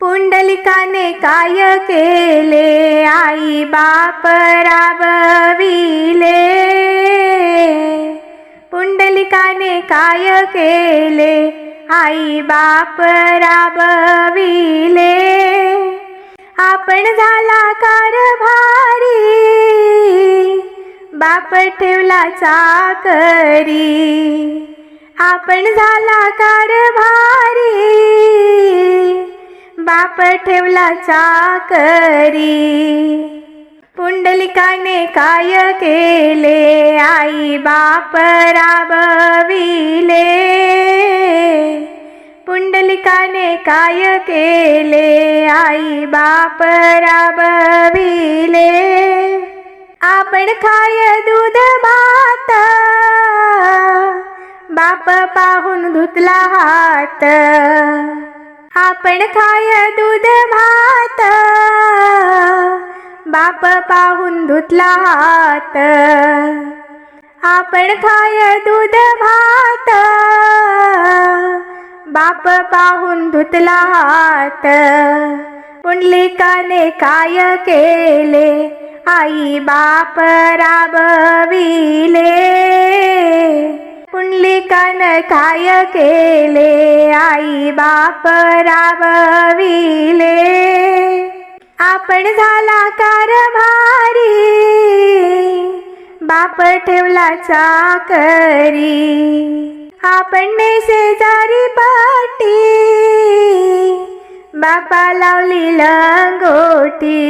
पुंडलिकाने काय केले? आई बाप राबविले. पुंडलिकाने काय केले? आई बाप राबविले. आपण झाला कारभारी. बाप ठेवला चाकरी. आपण झाला कारभारी. बाप ठेवला चाकरी. पुंडलिकाने काय केले? आई बाप राबविले. पुंडलिकाने काय केले? आई बाप राबविले. आपण खाय दूध भात. बाप पाहून धुतला हात. आपण खाय दूध भात. बाप पाहून धुतला हात. आपण खाय दूध भात. बाप पाहून धुतला हात. पुंडलिकाने काय केले? आई बाप राबविले. पुंडलिकाने काय केले? बाप राबविले आपण झाला कारभारी बाप ठेवला चाकरी. आपण शेजारी पाटी बापा लावली लंगोटी.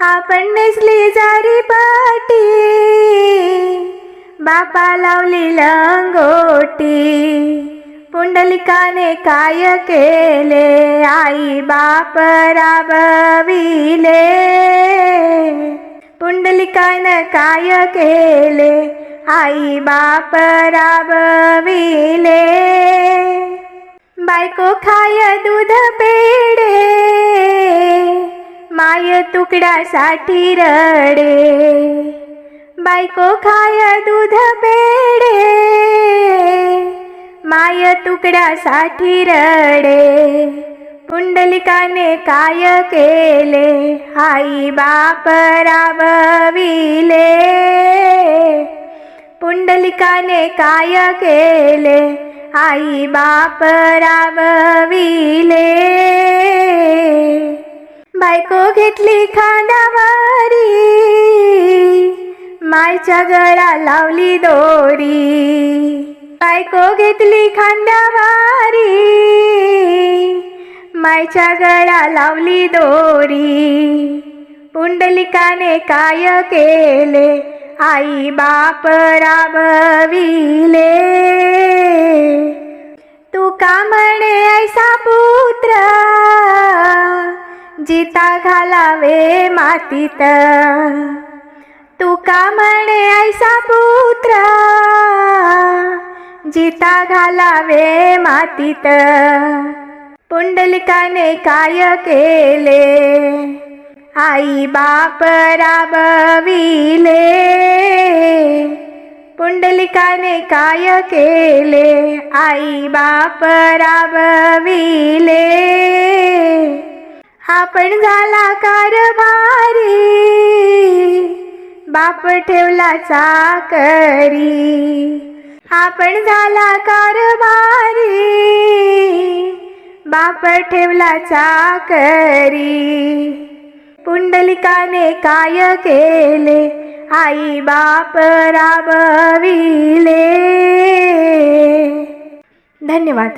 आपण नेसली जारी पाटी बापा लावली लंगोटी. पुंडलिकाने काय केले? आई बाप राबविले. पुंडलिकानं काय केले? आई बाप राबविले. बायको खाय दूध पेडे. माय तुकड्यासाठी रडे. बायको खाय दूध पेडे. माय तुकड्यासाठी रडे. पुंडलिकाने काय केले? आई बाप राबविले. पुंडलिकाने काय केले? आई बाप राबविले. बायको घेतली खांदावारी मायच्या गळा लावली दोरी. बायको घेतली खांद्यावारी मायच्या गळा लावली दोरी. पुंडलिकाने काय केले? आई बाप राबविले. तू का म्हणे ऐसा पुत्र? जिता घालावे मातीत. तू का म्हणे ऐसा पुत्र? जिता घालावे मातीत. पुंडलिकाने काय केले? आई बाप राबविले. पुंडलिकाने काय केले? आई बाप राबविले. आपण झाला कारभारी. बाप ठेवला चाकरी. आपण झाला कारभारी. बाप ठेवला चाकरी. पुंडलिकाने काय केले? आई बाप राबविले. धन्यवाद.